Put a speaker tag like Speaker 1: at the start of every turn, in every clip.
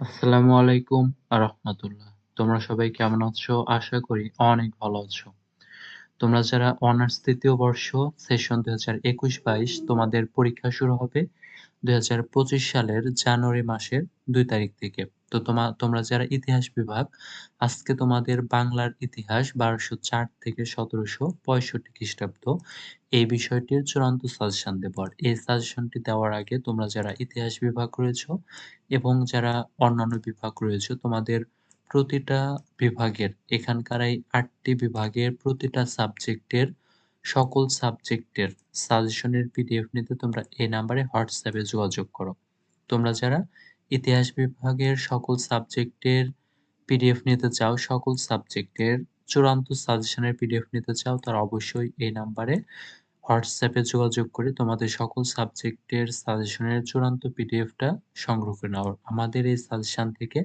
Speaker 1: আসসালামু আলাইকুম আ-রাহমাতুল্লাহ। তোমরা সবাই কেমন আছো? আশা করি অনেক ভালো আছো। তোমরা যারা অনার্স তৃতীয় বর্ষ, সেশন ২০২১-২২ তোমাদের পরীক্ষা শুরু হবে ২০২৫ সালের জানুয়ারি মাসের দুই তারিখ থেকে। তো তোমা, তোমরা যারা ইতিহাস বিভাগ, আজকে তোমাদের বাংলার ইতিহাস ১২০৪ থেকে ১৭৬৫ খ্রিস্টাব্দ এই বিষয়টির চূড়ান্ত সাজেশন দেব। আর এই সাজেশনটি দেওয়ার আগে তোমরা যারা ইতিহাস বিভাগ রয়েছো এবং যারা অন্যান্য বিভাগ রয়েছে, তোমাদের প্রতিটা বিভাগের, এখানকার এই আটটি বিভাগের প্রতিটা সাবজেক্টের সকল সাবজেক্টের সাজেশনের পিডিএফ নিতে তোমরা এই নাম্বারে হোয়াটসঅ্যাপে যোগাযোগ করো। তোমরা যারা ইতিহাস বিভাগের সকল সাবজেক্টের পিডিএফ নিতে চাও, সকল সাবজেক্টের চূড়ান্ত সাজেশনের পিডিএফ নিতে চাও তারা অবশ্যই এই নাম্বারে হোয়াটসঅ্যাপে যোগাযোগ করে তোমাদের সকল সাবজেক্টের সাজেশনের চূড়ান্ত পিডিএফটা সংগ্রহ করে নাও। আমাদের এই সাজেশন থেকে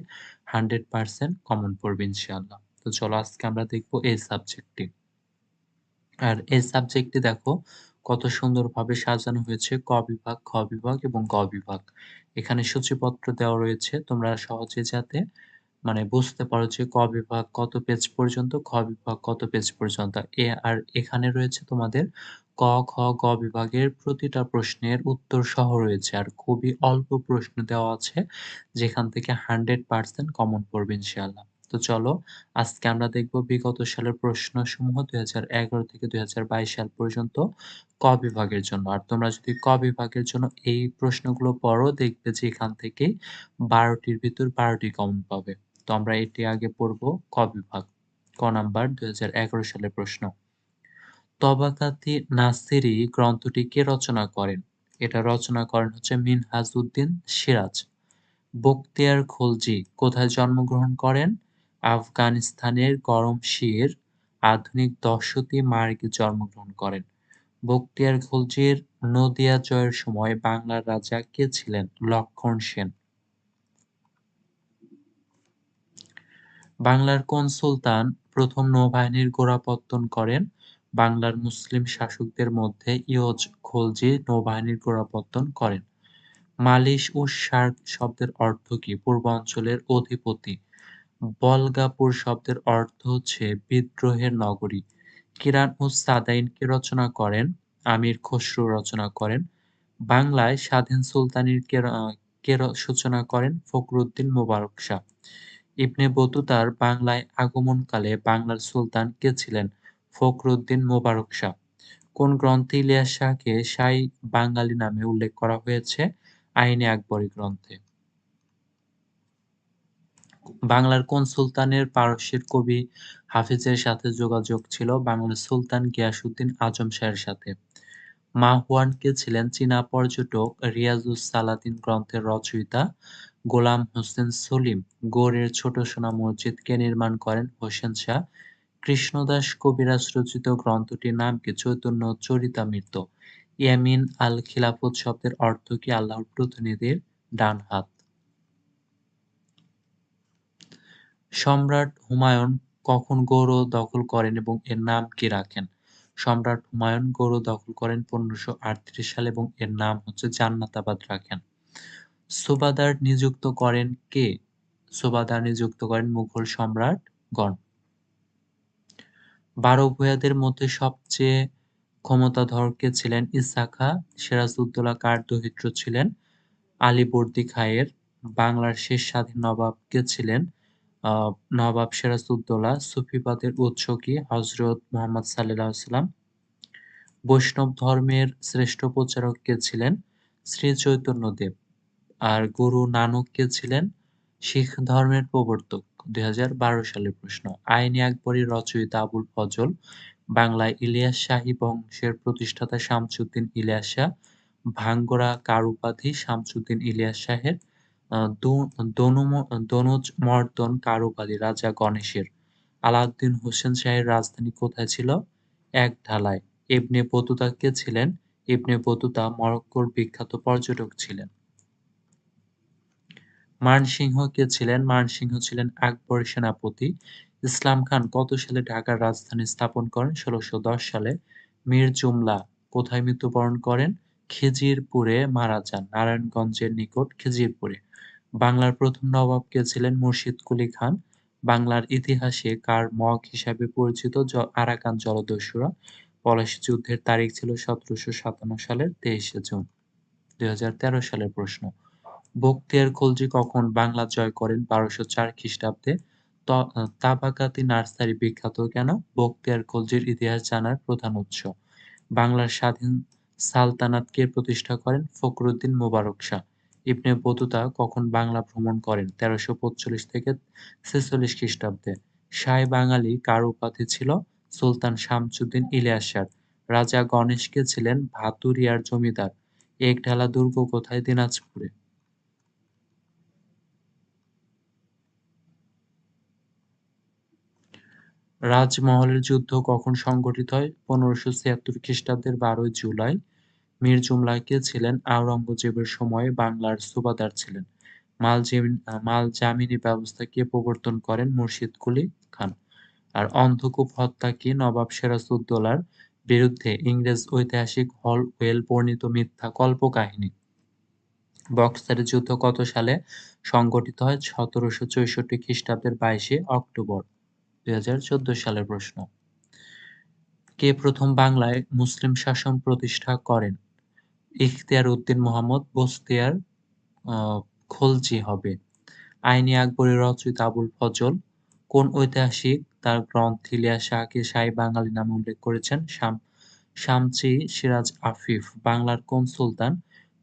Speaker 1: 100% কমন পড়বে ইনশাআল্লাহ। তো চলো আজকে আমরা দেখব এই সাবজেক্টটি। আর এই সাবজেক্টটি দেখো কত সুন্দরভাবে সাজানো হয়েছে ক বিভাগ, খ বিভাগ এবং গ বিভাগ। এখানে সূচিপত্র দেওয়া রয়েছে তোমরা সহজে যাতে মানে বুঝতে পারো যে ক বিভাগ কত পেজ পর্যন্ত, খ বিভাগ কত পেজ পর্যন্ত। এ আর এখানে রয়েছে তোমাদের ক, খ, গ বিভাগের প্রতিটা প্রশ্নের উত্তর সহ রয়েছে। আর খুবই অল্প প্রশ্ন দেওয়া আছে যেখান থেকে 100% কমন পড়বে ইনশাআল্লাহ। তো চলো, আজকে আমরা দেখব বিগত সালের প্রশ্ন প্রশ্নসমূহ ২০১১ থেকে ২০২২ সাল পর্যন্ত ক বিভাগের জন্য। আর তোমরা যদি ক বিভাগের জন্য এই প্রশ্নগুলো পড়ো, দেখবে যে এখান থেকেই ১২ টির ভিতর ১২ টি কমন পাবে। তো আমরা এটি আগে পড়ব ক বিভাগ। ক নাম্বার ২০১১ সালের প্রশ্ন। তবাকাতি নাসিরি গ্রন্থটি কে রচনা করেন? এটা রচনা করেন হচ্ছে মিনহাজ উদ্দিন সিরাজ। বখতিয়ার খলজি কোথায় জন্মগ্রহণ করেন? আফগানিস্তানের গরমসির আধুনিক দশটি মার্গে জন্মগ্রহণ করেন। বখতিয়ার খলজির নদিয়া জয়ের সময় বাংলার রাজা কে ছিলেন? লক্ষণ সেন। বাংলার কোন সুলতান প্রথম নৌবাহিনীর গোড়াপত্তন করেন? বাংলার মুসলিম শাসকদের মধ্যে ইয়জ খলজি নৌবাহিনীর গোড়াপত্তন করেন। মালিশ ও শার্ক শব্দের অর্থ কি? পূর্বাঞ্চলের অধিপতি। বলগাপুর শব্দের অর্থ হচ্ছে বিদ্রোহের নগরী। কিরান ও সাদাইন কে রচনা করেন? আমির খসরু রচনা করেন। বাংলায় স্বাধীন সুলতানির কে সূচনা করেন? ফখরুদ্দীন মোবারক শাহ। ইবনে বতুতার বাংলায় আগমনকালে বাংলার সুলতান কে ছিলেন? ফখরুদ্দীন মোবারক শাহ। কোন গ্রন্থে ইলিয়াস শাহকে শাহী বাঙালি নামে উল্লেখ করা হয়েছে? আইনে আকবরী গ্রন্থে। বাংলার কোন সুলতানের পারস্যের কবি হাফিজের সাথে যোগাযোগ ছিল? বাংলার সুলতান গিয়াসউদ্দিন আজম শাহের সাথে। মাহওয়ান কে ছিলেন? চীনা পর্যটক রিয়াজুস সালাতিন গ্রন্থের রচয়িতা গোলাম হোসেন সলিম। গোরের ছোট সোনা মসজিদ কে নির্মাণ করেন? হোসেন শাহ। কৃষ্ণদাস কবিরাজ রচিত গ্রন্থটির নাম কি? চৈতন্য চরিতামৃত। ইয়ামিন আল খিলাফত শব্দের অর্থ কি? আল্লাহর প্রতিনিধির ডান হাত। সম্রাট হুমায়ুন কখন গৌড় দখল করেন এবং এর নাম কি রাখেন? সম্রাট হুমায়ুন গৌড় দখল করেন পনেরোশো আটত্রিশ সালে এবং এর নাম হচ্ছে জান্নাতাবাদ রাখেন। সুবাদার নিযুক্ত করেন কে? সুবাদার নিযুক্ত করেন মুঘল সম্রাটগণ। বারো ভূঁইয়াদের মধ্যে সবচেয়ে ক্ষমতাধর কে ছিলেন? ইসাখা। সিরাজউদ্দৌলা কার দৌহিত্র ছিলেন? আলীবর্দী খাঁয়ের। বাংলার শেষ স্বাধীন নবাব কে ছিলেন? নবাব সিরাজউদ্দৌলা। সুফিবাদের উৎস কি? হযরত মোহাম্মদ সাল্লাম। বৈষ্ণব ধর্মের শ্রেষ্ঠ প্রচারক কে ছিলেন? শ্রী চৈতন্যদেব। আর গুরু নানক কে ছিলেন? শিখ ধর্মের প্রবর্তক। ২০১২ সালের প্রশ্ন। আইনে আকবরী রচয়িতা আবুল ফজল। বাংলায় ইলিয়াস শাহী বংশের প্রতিষ্ঠাতা শামসুদ্দীন ইলিয়াস শাহ। ভাঙ্গরা কার উপাধি? শামসুদ্দীন ইলিয়াস শাহের। দনুজ মর্দন কার উপাধি? রাজা গণেশের। আলাউদ্দিন হোসেন শাহের রাজধানী কোথায় ছিল? একঢালায়। ইবনে বতুতা কে ছিলেন? ইবনে বতুতা মরক্কোর বিখ্যাত পর্যটক ছিলেন। মানসিংহ কে ছিলেন? মানসিংহ ছিলেন আকবরের সেনাপতি। ইসলাম খান কত সালে ঢাকার রাজধানী স্থাপন করেন? ষোলশো সালে। মীর জুমলা কোথায় মৃত্যুবরণ করেন? খিজিরপুরে মারা যান। নারায়ণগঞ্জের নিকট খিজিরপুরে। বাংলার প্রথম নবাব কে ছিলেন মুর্শিদ কুলি খান। বাংলার ইতিহাসে কার মগ হিসাবে পরিচিত আরাকান জলদস্যুরা। পলাশী যুদ্ধের তারিখ ছিল সতেরোশো সাতান্ন সালের তেইশে জুন, দুই হাজার তেরো সালের প্রশ্ন। বখতিয়ার খলজি কখন বাংলা জয় করেন বারোশো চার খ্রিস্টাব্দে? তাবাকাতি নার্সারি বিখ্যাত কেন? বখতিয়ার খলজির ইতিহাস জানার প্রধান উৎস। বাংলার স্বাধীন সালতানাত কে প্রতিষ্ঠা করেন ফখরুদ্দিন মোবারক শাহ। ইবনে বতুতা কখন বাংলা ভ্রমণ করেন তেরোশো পঁয়তাল্লিশ থেকে ছেচল্লিশ খ্রিস্টাব্দে। শাহ বাঙালি কার উপাধি ছিল? সুলতান শামসুদ্দিন ইলিয়াসার রাজা গণেশকে ছিলেন ভাতুরিয়ার জমিদার। এক ঢালা দুর্গ কোথায়? দিনাজপুরে। রাজমহলের যুদ্ধ কখন সংঘটিত হয়? পনেরোশো ছিয়াত্তর খ্রিস্টাব্দের বারোই জুলাই। মীর জুমলা কে ছিলেন আওরঙ্গজেবের সময়ে বাংলার সুবাদার ছিলেন। মাল মাল জামিনী ব্যবস্থা কে প্রবর্তন করেন মুর্শিদ কুলি খান। আর অন্ধকূপ হত্যা কি নবাব সিরাজউদ্দৌলার বিরুদ্ধে ইংরেজ ঐতিহাসিক হল ওয়েল বর্ণিত মিথ্যা কল্পকাহিনী। বক্সারের যুদ্ধ কত সালে সংগঠিত হয়? সতেরোশো চৌষট্টি খ্রিস্টাব্দের বাইশে অক্টোবর। দুই হাজার চোদ্দ সালের প্রশ্ন। কে প্রথম বাংলায় মুসলিম শাসন প্রতিষ্ঠা করেন? ইখতিয়ার উদ্দিন মোহাম্মদ বস্তিয়ার খলজি হবে। আইনি আকবরী রচয়িতা আবুল ফজল। কোন ঐতিহাসিক? তার গ্রন্থ ইলিয়াস শাহকে শাহী বাঙালি নামে উল্লেখ করেছেন শামচি সিরাজ আফিফ। বাংলার কোন সুলতান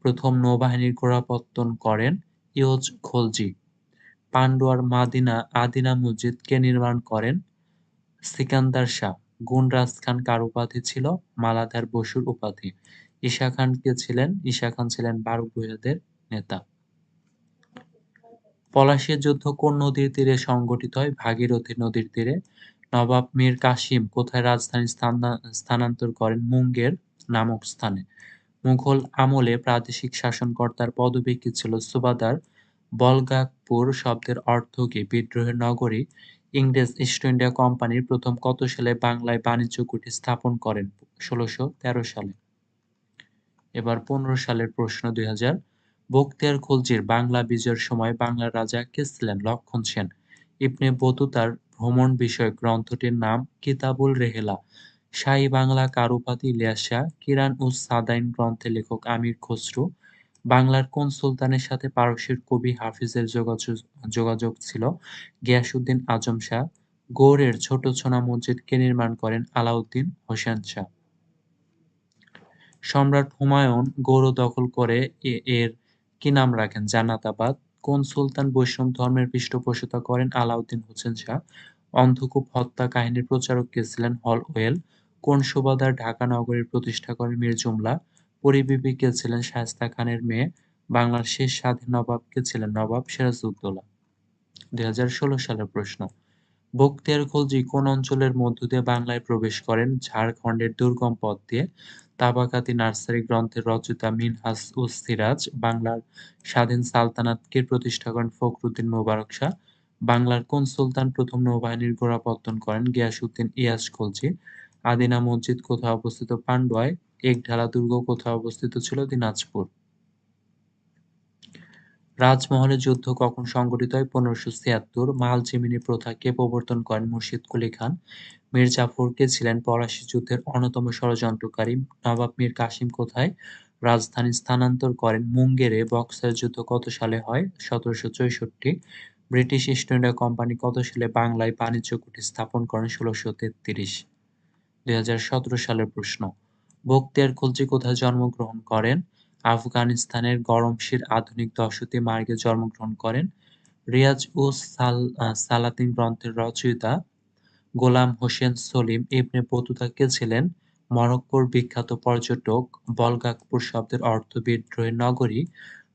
Speaker 1: প্রথম নৌবাহিনীর গোড়াপত্তন করেন? ইয়োজ খলজি। পান্ডুয়ার মাদিনা, আদিনা মসজিদ কে নির্মাণ করেন। সিকান্দার শাহ গুণরাজ খান কার উপাধি ছিল? মালাধার বসুর উপাধি। ঈশা খান কে ছিলেন? ঈশা খান ছিলেন বারো নেতা। পলাশীর যুদ্ধ কোন নদীর তীরে সংঘটিত হয়? ভাগীরথী নদীর তীরে। নবাব মীর কাসিম কোথায় রাজধানী স্থানান্তর করেন? মুঙ্গের নামক স্থানে। মুঘল আমলে প্রাদেশিক শাসনকর্তার পদবী কি ছিল? সুবাদার বলগাকপুর শব্দের অর্থ কি? বিদ্রোহের নগরী ইংরেজ ইস্ট ইন্ডিয়া কোম্পানির প্রথম কত সালে বাংলায় বাণিজ্য কুঠি স্থাপন করেন? ষোলোশো তেরো সালে। এবার পনেরো সালের প্রশ্ন দুই হাজার। বখতিয়ার খলজির বাংলা বিজয়ের সময় বাংলার রাজা কে ছিলেন? লক্ষণ সেন। ইবনে বতুতার ভ্রমণ বিষয়ক গ্রন্থটির নাম কিতাবুল রেহেলা। শাহী বাংলা কার উপাধি ইলিয়াস কিরান উস সাদাইন গ্রন্থের লেখক আমির খসরু বাংলার কোন সুলতানের সাথে পারস্যের কবি হাফিজের যোগাযোগ যোগাযোগ ছিল? গিয়াসউদ্দিন আজম শাহ, গৌড়ের ছোট ছোনা মসজিদ কে নির্মাণ করেন আলাউদ্দিন হোসেন শাহ। সম্রাট হুমায়ুন গৌড় দখল করে এর কি নাম রাখেন? জান্নাতাবাদ। কোন সুলতান বৈষ্ণব ধর্মের পৃষ্ঠপোষকতা করেন আলাউদ্দিন হোসেন শাহ? অন্ধকূপ হত্যা কাহিনীর প্রচারক কে ছিলেন হল ওয়েল কোন সুবাদার ঢাকা নগরীর প্রতিষ্ঠা করেন মীর জুমলা? পরিবিবি কে ছিলেন শায়েস্তা খানের মেয়ে বাংলার শেষ স্বাধীন নবাব কে ছিলেন নবাব সিরাজউদ্দৌলা। দুই হাজার ষোলো সালের প্রশ্ন বখতিয়ার খলজি কোন অঞ্চলের মধ্য দিয়ে বাংলায় প্রবেশ করেন? ঝাড়খণ্ডের দুর্গম পথ দিয়ে তাবাকাতি নার্সারি গ্রন্থের রচয়িতা মিনহাজ উস সিরাজ, বাংলার স্বাধীন সালতানাতকে প্রতিষ্ঠা করেন ফখরুদ্দিন মোবারক শাহ, বাংলার কোন সুলতান প্রথম নৌবাহিনীর গোড়াপত্তন করেন গিয়াসউদ্দিন ইয়াস খলজি, আদিনা মসজিদ কোথায় অবস্থিত? পান্ডুয়ায় একঢালা দুর্গ কোথায় অবস্থিত ছিল? দিনাজপুর। রাজমহলের যুদ্ধ কখন সংঘটিত হয়? পনেরোশো ছিয়াত্তর। মাল জিমিনি প্রথা কে প্রবর্তন করেন মুর্শিদ কুলি খান। মীর জাফর কে ছিলেন পলাশী যুদ্ধের অন্যতম ষড়যন্ত্রকারী। নবাব মীর কাসিম কোথায়? রাজধানী স্থানান্তর করেন মুঙ্গেরে। বক্সার যুদ্ধ কত সালে হয়? সতেরোশো চৌষট্টি। ব্রিটিশ ইস্ট ইন্ডিয়া কোম্পানি কত সালে বাংলায় বাণিজ্য কুঠি স্থাপন করেন? ষোলোশো তেত্রিশ। দুই সালের প্রশ্ন। বখতিয়ার খলজি কোথায় জন্মগ্রহণ করেন? আফগানিস্তানের গরমশির আধুনিক দশটি মার্গে জন্মগ্রহণ করেন রিয়াজ ও সালাতিন গ্রন্থের রচয়িতা গোলাম হোসেন সলিম ইবনে বতুতা কে ছিলেন? মরক্কোর বিখ্যাত পর্যটক বলগাকপুর শব্দের অর্থ বিদ্রোহের নগরী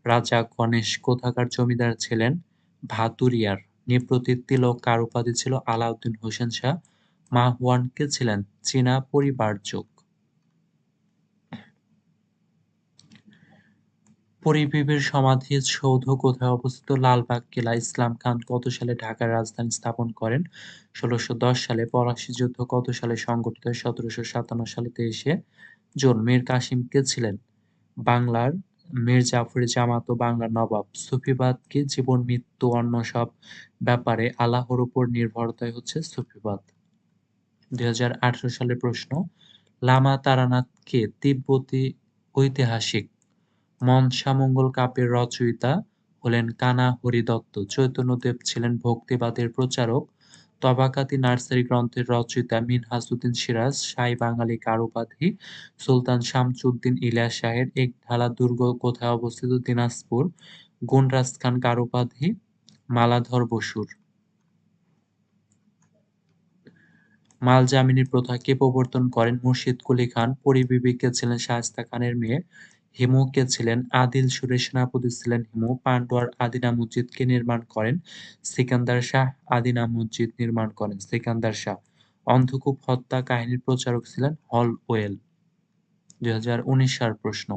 Speaker 1: রাজা গণেশ কোথাকার জমিদার ছিলেন? ভাতুরিয়ার নিপ্রতির তিলক কার উপাধি ছিল আলাউদ্দিন হোসেন শাহ মাহওয়ান কে ছিলেন? চীনা পরিবার পরিবারযোগ পরিবীবের সমাধিসৌধ কোথায় অবস্থিত? লালবাগ কেলা ইসলাম খান কত সালে ঢাকার রাজধানী স্থাপন করেন? ষোলোশো সালে পলাশী যুদ্ধ কত সালে সংগঠিত সতেরোশো সাতান্ন সালে তেইশে জুন মীর কাসিম কে ছিলেন? বাংলার মীর জাফরের জামাত ও বাংলার নবাব। সুফিবাদ কি? জীবন, মৃত্যু, অন্য সব ব্যাপারে আল্লাহর উপর নির্ভরতাই হচ্ছে সুফিবাদ। দুই সালের প্রশ্ন, লামা তারানাথ কে তিব্বতী ঐতিহাসিক মনসামঙ্গল কাব্যের রচয়িতা হলেন কানা হরিদত্ত। চৈতন্যদেব ছিলেন ভক্তিবাদের প্রচারক। তবাকাতি নার্সারি গ্রন্থের রচয়িতা মিনহাসউদ্দিন সিরাজ, শাহী বাঙালি কার উপাধি সুলতান শামসুদ্দিন ইলিয়াস শাহের এক ঢালা দুর্গ কোথায় অবস্থিত? দিনাজপুর। গুণরাজ খান কার উপাধি মালাধর বসুর। মাল জামিনের প্রথা কে প্রবর্তন করেন? মুর্শিদ কুলি খান। পরিবিবি কে ছিলেন শায়েস্তা খানের মেয়ে। হিমু কে ছিলেন? আদিল সুরের সেনাপতি ছিলেন হিমু। পান্ডুয়ার আদিনা মসজিদ কে নির্মাণ করেন? সিকান্দার শাহ আদিনা মসজিদ নির্মাণ করেন। সিকান্দার শাহ। অন্ধকূপ হত্যা কাহিনীর প্রচারক ছিলেন হল ওয়েল দুই হাজার উনিশ সাল প্রশ্ন।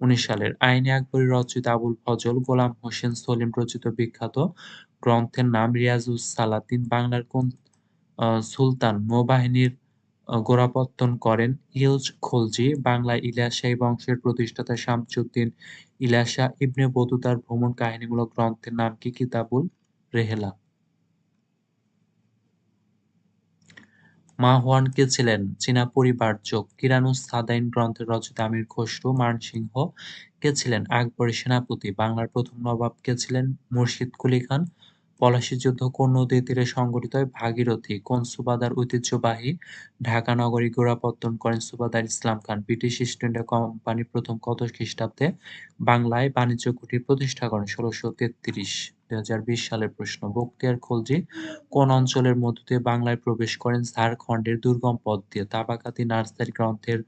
Speaker 1: উনিশ সালের আইনে আকবরী রচিত আবুল ফজল, গোলাম হোসেন সলিম রচিত বিখ্যাত গ্রন্থের নাম রিয়াজুস সালাতিন। বাংলার কোন সুলতান নৌবাহিনীর গোড়াপত্তন করেন ইলজ খলজি বাংলায় ইলিয়াস বংশের প্রতিষ্ঠাতা শামসুদ্দিন ইলিয়াস শাহ ইবনে বতুতার ভ্রমণ কাহিনীমূলক গ্রন্থের নাম কি? কিতাবুল রেহেলা। মা হুয়ান কে ছিলেন চীনা পরিবারযোগ কিরানুস সাদাইন গ্রন্থের রচিত আমির খসরু মানসিংহ কে ছিলেন আকবরের সেনাপতি, বাংলার প্রথম নবাব কে ছিলেন মুর্শিদ কুলি খান পলাশী যুদ্ধ কোন নদীর তীরে সংঘটিত হয়। ভাগীরথী কোন সুবাদার ঐতিহ্যবাহী ঢাকা নগরী গোড়াপত্তন করেন সুবাদার Islam Khan. British East India Company প্রথম কত খ্রিস্টাব্দে বাংলায় বাণিজ্য কুটির প্রতিষ্ঠা করেন? ষোলোশো তেত্রিশ দুই সালের প্রশ্ন। বক্তিয়ার খলজি কোন অঞ্চলের মধ্য দিয়ে বাংলায় প্রবেশ করেন? ঝাড়খণ্ডের দুর্গম পথ দিয়ে। তাবাকাতি নার্সারি গ্রন্থের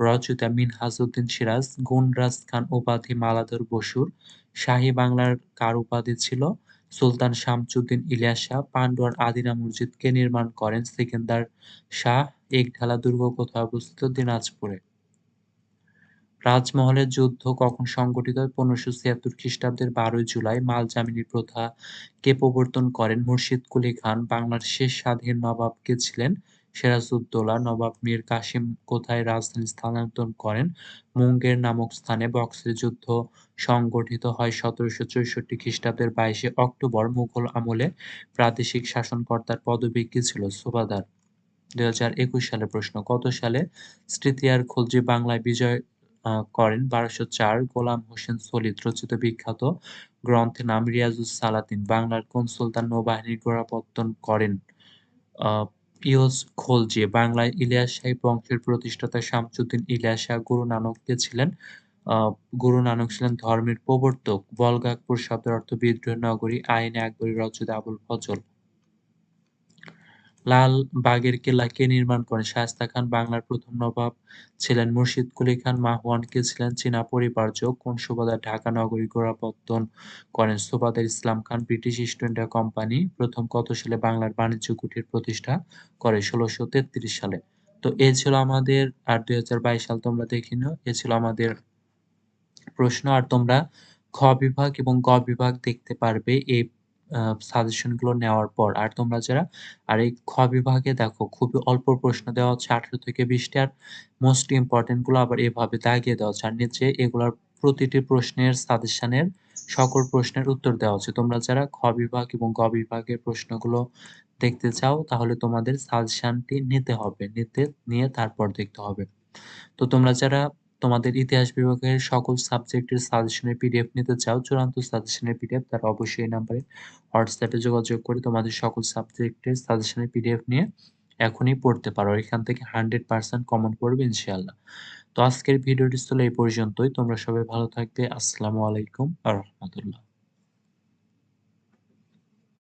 Speaker 1: রচয়িতা মিনহাজউদ্দিন সিরাজ গুণরাজ খান, উপাধি মালাধর বসুর। শাহী বাংলার কার উপাধি ছিল? সুলতান শামসুদ্দিন ইলিয়াস শাহ, পান্ডুয়ার আদিনা মসজিদ কে নির্মাণ করেন সিকেন্দার শাহ একঢালা দুর্গ কোথায় অবস্থিত দিনাজপুরে। রাজমহলের যুদ্ধ কখন সংঘটিত হয়? পনেরোশো ছিয়াত্তর খ্রিস্টাব্দের বারোই জুলাই মাল জামিনী প্রথা কে প্রবর্তন করেন মুর্শিদ কুলি খান। বাংলার শেষ স্বাধীন নবাব কে ছিলেন? সিরাজউদ্দৌলা, নবাব মীর কাসিম কোথায় রাজধানী স্থানান্তর করেন? মুঙ্গের নামক স্থানে বক্সের যুদ্ধ সংগঠিত হয় সতেরোশো চৌষট্টি খ্রিস্টাব্দের বাইশে অক্টোবর মুঘল আমলে প্রাদেশিক শাসনকর্তার পদবী কি ছিল? সুবাদার। দুই হাজার একুশ সালের প্রশ্ন, কত সালে স্মৃতিয়ার খলজি বাংলায় বিজয় করেন? বারোশো চার, গোলাম হোসেন সলিদ রচিত বিখ্যাত গ্রন্থের নাম রিয়াজুস সালাতিন, বাংলার কোন সুলতান নৌবাহিনীর গোড়াপত্তন করেন? পিওস খলজি, বাংলায় ইলিয়াস শাহী বংশের প্রতিষ্ঠাতা শামসুদ্দিন ইলিয়াস শাহ গুরু নানক কে ছিলেন? গুরু নানক ছিলেন ধর্মের প্রবর্তক। বলগাকপুর শব্দের অর্থ বিদ্রোহ নগরী, আইনে আকবরী রচিত আবুল ফজল। লাল বাগের কেল্লা কে নির্মাণ করেন? শায়েস্তা খান বাংলার প্রথম নবাব ছিলেন মুর্শিদ কুলি খান, মাহওয়ান কে ছিলেন চীনা পরিবারযোগ কোন সুবাদার ঢাকা নগরী গোড়াপত্তন করেন? সুবাদার Islam Khan, British East India Company, প্রথম কত সালে বাংলার বাণিজ্য কুটির প্রতিষ্ঠা করে? ষোলোশো তেত্রিশ সালে। তো এ ছিল আমাদের, আর দুই হাজার বাইশ সাল তোমরা দেখে নিও, এ ছিল আমাদের প্রশ্ন আর তোমরা খ বিভাগ এবং গ বিভাগ দেখতে পারবে এই সাজেশনগুলো নেওয়ার পর। আর তোমরা যারা, আর এই খ বিভাগে দেখো, খুবই অল্প প্রশ্ন দেওয়া হচ্ছে, আঠারো থেকে বিশটি, আর মোস্ট ইম্পর্টেন্টগুলো আবার এভাবে দাগিয়ে দেওয়া হচ্ছে। আর নিচে এগুলোর প্রতিটি প্রশ্নের সাজেশনের সকল প্রশ্নের উত্তর দেওয়া হচ্ছে। তোমরা যারা খ বিভাগ এবং গ বিভাগের প্রশ্নগুলো দেখতে চাও, তাহলে তোমাদের সাজেশনটি নিতে হবে। নিতে, নিয়ে তারপর দেখতে হবে। তো তোমরা যারা তোমাদের ইতিহাস বিভাগের সকল সাবজেক্টের সাজেশনের পিডিএফ নিতে চাও, চূড়ান্ত সাজেশনের পিডিএফ তারা অবশ্যই এই নাম্বারে হোয়াটসঅ্যাপে যোগাযোগ করে তোমাদের সকল সাবজেক্টের সাজেশনের পিডিএফ নিয়ে এখনই পড়তে পারো। এখান থেকে হান্ড্রেড পার্সেন্ট কমন পড়বে ইনশাআল্লাহ। তো আজকের ভিডিওটি ছিল এই পর্যন্তই। তোমরা সবাই ভালো থাকবে। আসসালামু আলাইকুম আ রহমতুল্লাহ।